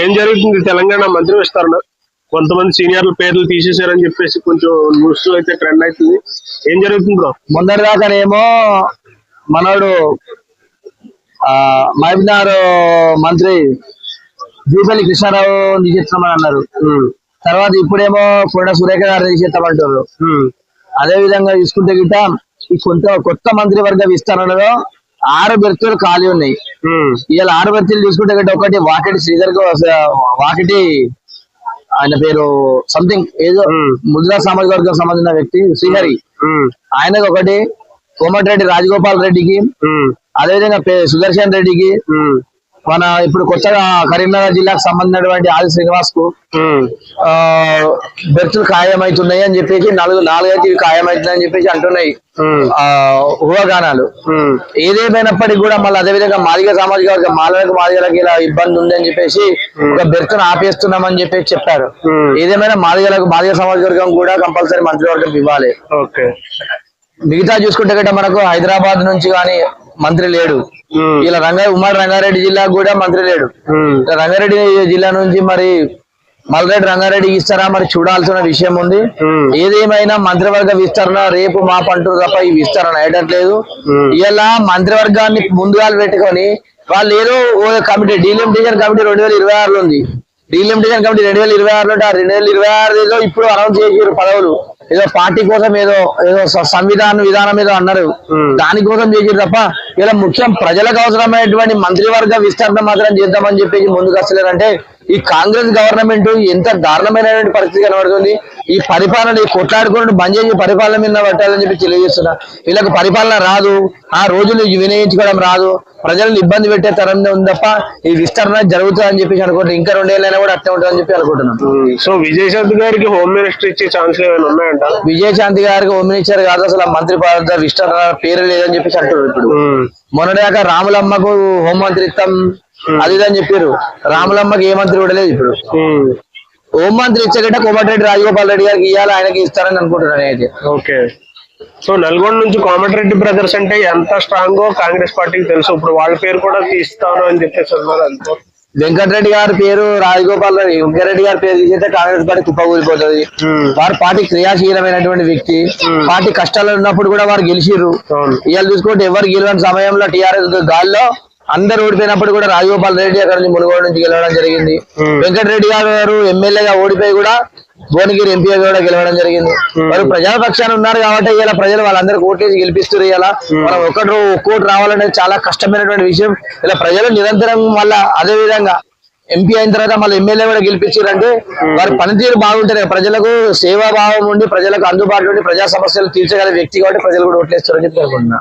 ఏం జరుగుతుంది? తెలంగాణ మంత్రి విస్తరణ కొంతమంది సీనియర్ల పేర్లు తీసేశారని చెప్పేసి కొంచెం న్యూస్లో అయితే ట్రెండ్ అవుతుంది. ఏం జరుగుతుంది బ్రో? ముందరి దాకానేమో మనోడు ఆ మహబూబ్నగర్ మంత్రి జూపల్లి కృష్ణారావు నిజేస్తామని అన్నారు. తర్వాత ఇప్పుడేమో కొండ సురేఖ గారు నిజేస్తామంటారు ఉమ్, అదే విధంగా చూసుకుంటే గిట్ట ఈ కొంత కొత్త మంత్రివర్గ విస్తరణలో ఆరు బెర్తులు ఖాళీ ఉన్నాయి. ఇవాళ బెర్తులు చూసుకుంటే ఒకటి వాకిటి శ్రీధర్ వాకిటి ఆయన పేరు సంథింగ్ ఏదో. ముద్రా సామాజిక వర్గం సంబంధించిన వ్యక్తి శ్రీహరి. ఆయనకు ఒకటి కోమటిరెడ్డి రాజగోపాల్ రెడ్డికి అదేవిధంగా సుదర్శన్ రెడ్డికి మన ఇప్పుడు కొత్తగా కరీంనగర్ జిల్లాకు సంబంధించినటువంటి ఆది శ్రీనివాస్కు బెర్తులు ఖాయమవుతున్నాయి అని చెప్పేసి నాలుగు నాలుగైతే ఇవి ఖాయమవుతున్నాయి అని చెప్పేసి అంటున్నాయి ఊహాగానాలు. ఏదేమైనప్పటికీ కూడా మళ్ళీ అదేవిధంగా మాదిగ సామాజిక వర్గం మాలలకు మాదిగలకు ఇలా ఇబ్బంది ఉంది అని చెప్పేసి ఒక బెర్తును ఆపేస్తున్నామని చెప్పేసి చెప్పారు. ఏదేమైనా మాదిగలకు మాదిగ సామాజిక వర్గం కూడా కంపల్సరీ మంత్రివర్గం ఇవ్వాలి. మిగతా చూసుకుంటే గట్ట మనకు హైదరాబాద్ నుంచి కానీ మంత్రి లేడు. ఇలా రంగా ఉమ్మడి రంగారెడ్డి జిల్లాకు కూడా మంత్రి లేడు. రంగారెడ్డి జిల్లా నుంచి మరి మల్రెడ్డి రంగారెడ్డికి ఇస్తారా మరి చూడాల్సిన విషయం ఉంది. ఏదేమైనా మంత్రివర్గ విస్తరణ రేపు మా పంటూ తప్ప ఈ విస్తరణ అయ్యట్లేదు ఇలా మంత్రివర్గాన్ని ముందుగా పెట్టుకొని వాళ్ళు ఏదో ఓ కమిటీ డీలిమిటేషన్ కమిటీ రెండు వేల ఇరవై ఆరులో ఉంది. డీలిమిటేషన్ కమిటీ రెండు వేల ఇరవై ఆరులో ఉంటే ఆ రెండు వేల ఇరవై ఆరు ఏదో ఇప్పుడు అనౌన్స్ చేసారు పదవులు. ఏదో పార్టీ కోసం ఏదో ఏదో సంవిధాన విధానం ఏదో అన్నారు ఉమ్. దానికోసం చేసారు తప్ప ఇలా ముఖ్యం ప్రజలకు అవసరమైనటువంటి మంత్రివర్గ విస్తరణ మాత్రం చేద్దామని చెప్పేసి ముందుకు వస్తలేరంటే ఈ కాంగ్రెస్ గవర్నమెంట్ ఎంత దారుణమైనటువంటి పరిస్థితి కనబడుతుంది? ఈ పరిపాలన ఈ కొట్లాడుకున్నట్టు బంద్ చేసి పరిపాలన మీద పట్టాలని చెప్పి తెలియజేస్తున్నా. వీళ్ళకి పరిపాలన రాదు. ఆ రోజులు వినియోగించుకోవడం రాదు. ప్రజలను ఇబ్బంది పెట్టే తరం ఉంది తప్ప ఈ విస్తరణ జరుగుతుందని చెప్పేసి అనుకుంటున్నాను ఇంకా రెండేళ్ళైనా కూడా అట్లే ఉంటుందని చెప్పి అనుకుంటున్నాను ఉమ్. సో విజయశాంతి గారికి హోమ్ మినిస్టర్ ఇచ్చే ఛాన్స్ ఏమైనా ఉన్నాయంట? విజయశాంతి గారికి హోమ్ మినిస్టర్ కాదు అసలు ఆ మంత్రి పద విస్తరణ పేరు లేదని చెప్పేసి అంటున్నారు ఇప్పుడు. మొన్నటిదాకా రాములమ్మకు హోంమంత్రి ఇస్తాం అది అని చెప్పారు. రాములమ్మకి ఏ మంత్రి కూడా లేదు ఇప్పుడు. ఉమ్, హోంమంత్రి ఇచ్చగట్ట కోమటిరెడ్డి రాజగోపాల్ రెడ్డి గారికి ఇవ్వాలి ఆయనకి ఇస్తారని అనుకుంటున్నాను అయితే ఓకే. సో నల్గొండ నుంచి కోమటిరెడ్డి బ్రదర్స్ అంటే ఎంత స్ట్రాంగో కాంగ్రెస్ పార్టీకి తెలుసు. ఇప్పుడు వాళ్ళ పేరు కూడా తీస్తాను అని చెప్పేసి అన్నారు వెంకటరెడ్డి గారి పేరు రాజగోపాల్ రెడ్డి వెంకటరెడ్డి గారి పేరు తీసేస్తే కాంగ్రెస్ పార్టీ కుప్పకూలిపోతుంది వారు పార్టీ క్రియాశీలమైనటువంటి వ్యక్తి. పార్టీ కష్టాలు ఉన్నప్పుడు కూడా వారు గెలిచిర్రు. ఇవాళ చూసుకుంటే ఎవరు గెలవని సమయంలో టీఆర్ఎస్ గాల్లో అందరు ఓడిపోయినప్పుడు కూడా రాజగోపాల్ రెడ్డి అక్కడ నుంచి మునుగోడు నుంచి గెలవడం జరిగింది. వెంకటరెడ్డి గారు ఎమ్మెల్యేగా ఓడిపోయి కూడా భువనగిరి ఎంపీగా కూడా గెలవడం జరిగింది. వారు ప్రజల పక్షాన ఉన్నారు కాబట్టి ఇలా ప్రజలు వాళ్ళందరికీ ఓటేసి గెలిపిస్తారు ఇలా. మనం ఒకటి ఒక్కోటి రావాలనేది చాలా కష్టమైనటువంటి విషయం. ఇలా ప్రజలు నిరంతరం మళ్ళా అదే విధంగా ఎంపీ అయిన తర్వాత మళ్ళీ ఎమ్మెల్యే కూడా గెలిపించారంటే వారి పనితీరు బాగుంటేనే ప్రజలకు సేవాభావం ఉండి ప్రజలకు అందుబాటులో ఉండి ప్రజా సమస్యలు తీర్చగల వ్యక్తి కాబట్టి ప్రజలు కూడా ఓట్లేస్తారని చెప్పి అనుకుంటున్నా.